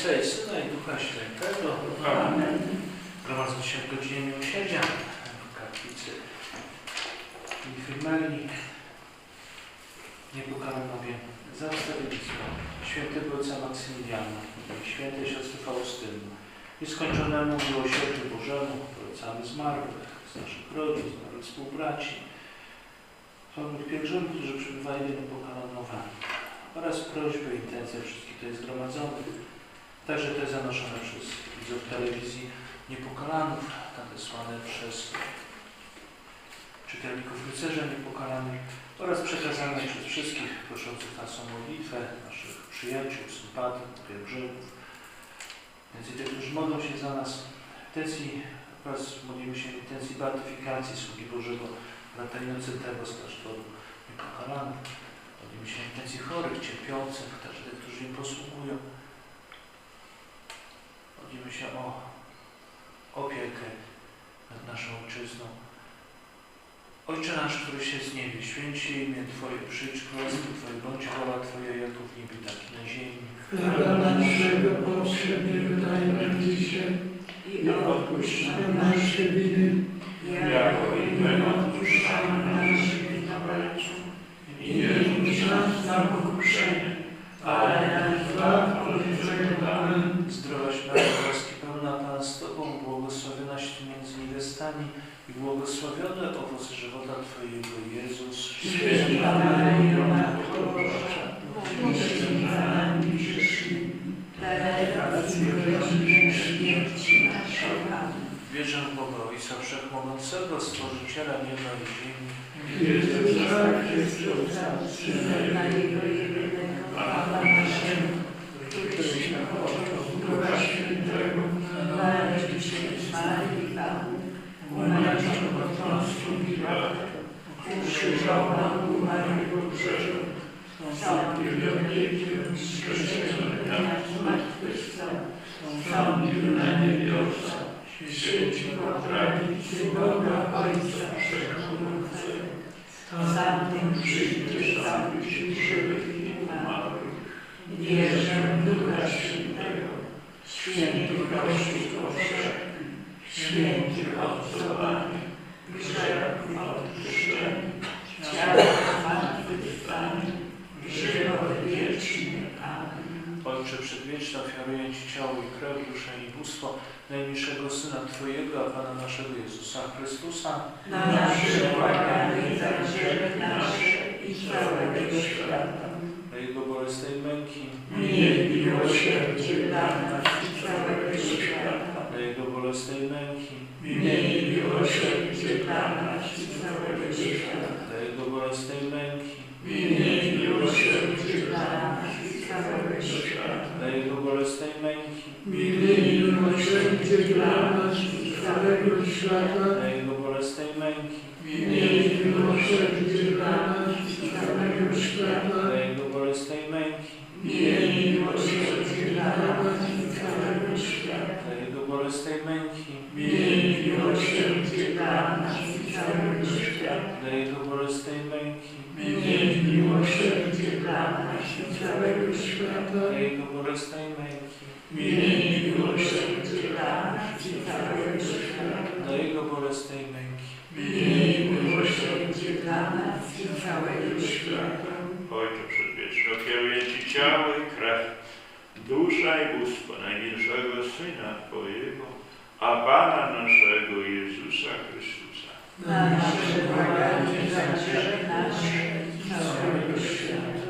Ojca i Syna i Ducha Świętego. Amen. Gromadzą się w godzinie miłosierdzia w kaplicy Infirmali. Niepokalamowie za wstawiennictwo świętego ojca Maksymiliana i świętej siostry Faustyny i skończonemu miłosierdziu Bożemu polecamy zmarłych z naszych rodzin, zmarłych współbraci, pełnych pielgrzymów, którzy przybywali do niepokalanowani oraz prośby i intencje wszystkich tutaj zgromadzonych, także te zanoszone przez widzów telewizji Niepokalanów, nadesłane przez czytelników rycerza Niepokalanych oraz przekazane przez wszystkich proszących nas o modlitwę, naszych przyjaciół, sympatyków, pielgrzymów, więc i tych, którzy modlą się za nas, intencji, oraz modlimy się intencji beatyfikacji sługi Bożego brata Inocentego z klasztoru Niepokalanych. Modlimy się intencji chorych, cierpiących, także tych, którzy im posługują. Modlimy się o opiekę nad naszą ojczyzną. Ojcze nasz, który się z niebie, święć się imię Twoje, przyjdź królestwo Twoje, bądź wola Twoja, jako w niebie, tak i na ziemi. Chleba naszego powszedniego daj nam dzisiaj i odpuść nam nasze winy, jako i my odpuszczamy naszym winowajcom. I nie wódź nas na pokuszenie, ale nas zbaw od złego. Amen. Zdrowaś Maryjo, łaski pełna Pan z Tobą, błogosławionaś Ty między niewiastami i błogosławiony owoc żywota Twojego, Jezus. Święta Maryjo, Matko Boża, módl się za nami grzesznymi, teraz i w godzinie śmierci naszej. Amen. Wierzę w Boga Ojca Wszechmogącego, Stworzyciela nieba i ziemi, Jezusa Chrystusa, Syna Jego jedynego, Pana naszego, któryś począł Ducha Świętego, narodził się Marii Panu, umarł pod Pąską Piłatem, ukrzyżował umarł w grzechu, wstąpił do piekieł, wskrzeszony na zmartwychwstał, wstąpił na niebiosa, święci po prawicy Boga Ojca Wszechmogącego, Tamtym przyjdzie zabić żywych i umarłych. Wierzę w Ducha Świętego, święty Kościół powszechny, święty obcowanie, grzechów odpuszczenie, ciała zmartwychwstanie, żywot wieczny. Amen. Ojcze Przedwieczny, ofiaruję Ci ciało i krew, duszę i bóstwo najmilszego Syna Twojego, a Pana naszego Jezusa Chrystusa, Na nasze błaganie za grzechy nasze i całego świata. na Jego bolesnej męki, Miej miłosierdzie dla nas i całego świata. na Jego bolesnej męki, Miej miłosierdzie dla nas i całego świata. na Jego bolesnej męki, Miej miłosierdzie dla nas i całego świata. na Jego bolesnej męki, Miej miłosierdzie dla nas i całego świata. Jego bolesnej męki, Miej miłosierdzie dla nas i całego świata. na Jego bolesnej męki, Miej miłosierdzie dla nas i całego świata. na Jego bolesnej męki, Miej miłosierdzie dla nas i całego świata. na Jego bolesnej męki, Miej miłosierdzie dla nas i całego świata. na Jego bolesnej męki, Miej dla nas i całego świata. na Jego bolesnej męki. Miej miłosierdzie dla nas i całego świata. Ojcze Przedwieczny, ofiaruję Ci ciało i krew, dusza i bóstwo najmilszego Syna Twojego, a Pana naszego Jezusa Chrystusa. Na nasze błaganie za nasze i całego świata.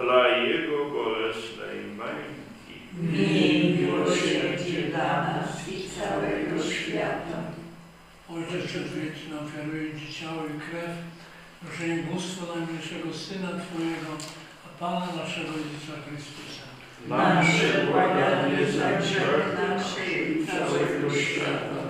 Dla Jego bolesnej męki, Miej miłosierdzie dla nas i całego świata. Ojcze Przedwieczny, ofiaruję Ci ciało i krew, proszę im bóstwo najmniejszego Syna Twojego, a Pana naszego Jezusa Chrystusa. Nasze błaganie za grzech nasze i całego świata.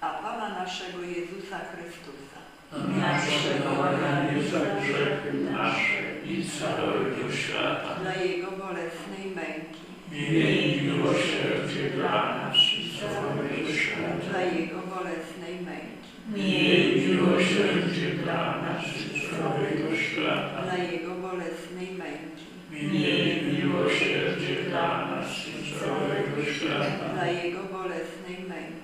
a Pana naszego Jezusa Chrystusa. Nasze błaganie za grzechy nasze i całego świata. Dla Jego bolesnej męki, Miej miłosierdzie dla nas i całego świata. dla Jego bolesnej męki, Miej miłosierdzie dla nas i całego świata. dla Jego bolesnej męki, Miej miłosierdzie dla nas i całego świata. dla Jego bolesnej męki,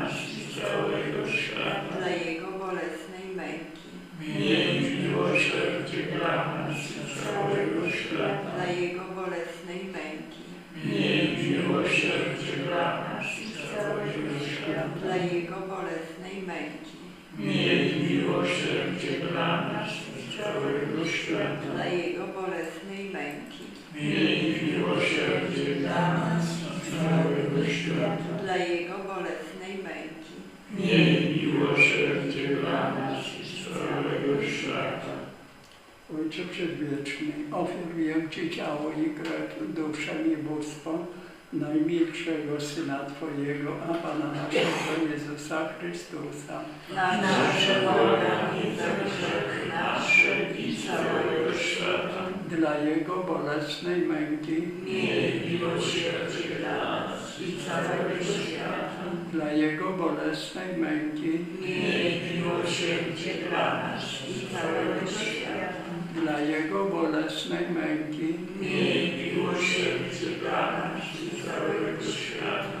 dla nas i całego świata. dla Jego bolesnej męki, Miej miłosierdzie dla nas i całego świata. Ojcze Przedwieczny, ofiaruję Ci ciało i krew, duszę i bóstwo najmilszego Syna Twojego, a Pana naszego Jezusa Chrystusa. na Nasze błaganie za grzechy nasze i całego świata. Dla Jego bolesnej męki, Miej miłosierdzie dla nas i całego świata. dla Jego bolesnej męki, Miej miłosierdzie dla nas i całego świata. dla Jego bolesnej męki, Miej miłosierdzie dla nas i całego świata.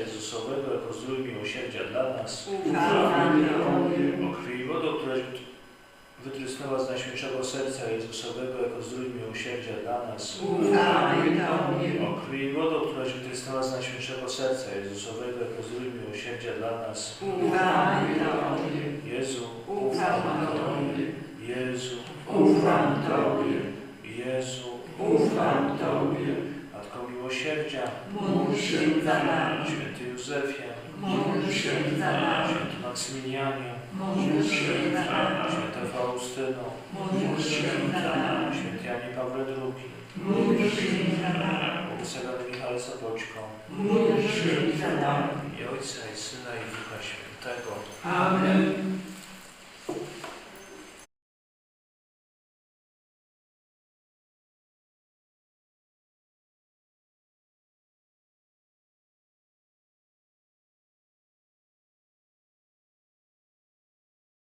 Jezusowego jako zdrój miłosierdzia dla nas, o krwi i wodą, która wytrysnęła z Najświętszego Serca Jezusowego jako zdrój miłosierdzia dla nas, o krwi i wodą, która wytrysnęła z Najświętszego Serca Jezusowego jako zdrój miłosierdzia dla nas. Jezu, Ufam Tobie. Jezu, Ufam Tobie. Jezu, Ufam Tobie. Miłosierdzia, Módl się za nami. Święty Józefie, Módl się za nami. Święty Maksymilianie, Módl się za nami. Święta Faustyno, Módl się za nami. Święty Janie Pawle II, Módl się za nami. Błogosławiony Michale Sopoćko, Módl się za nami. i Ojca, i Syna, i Ducha Świętego. Amen.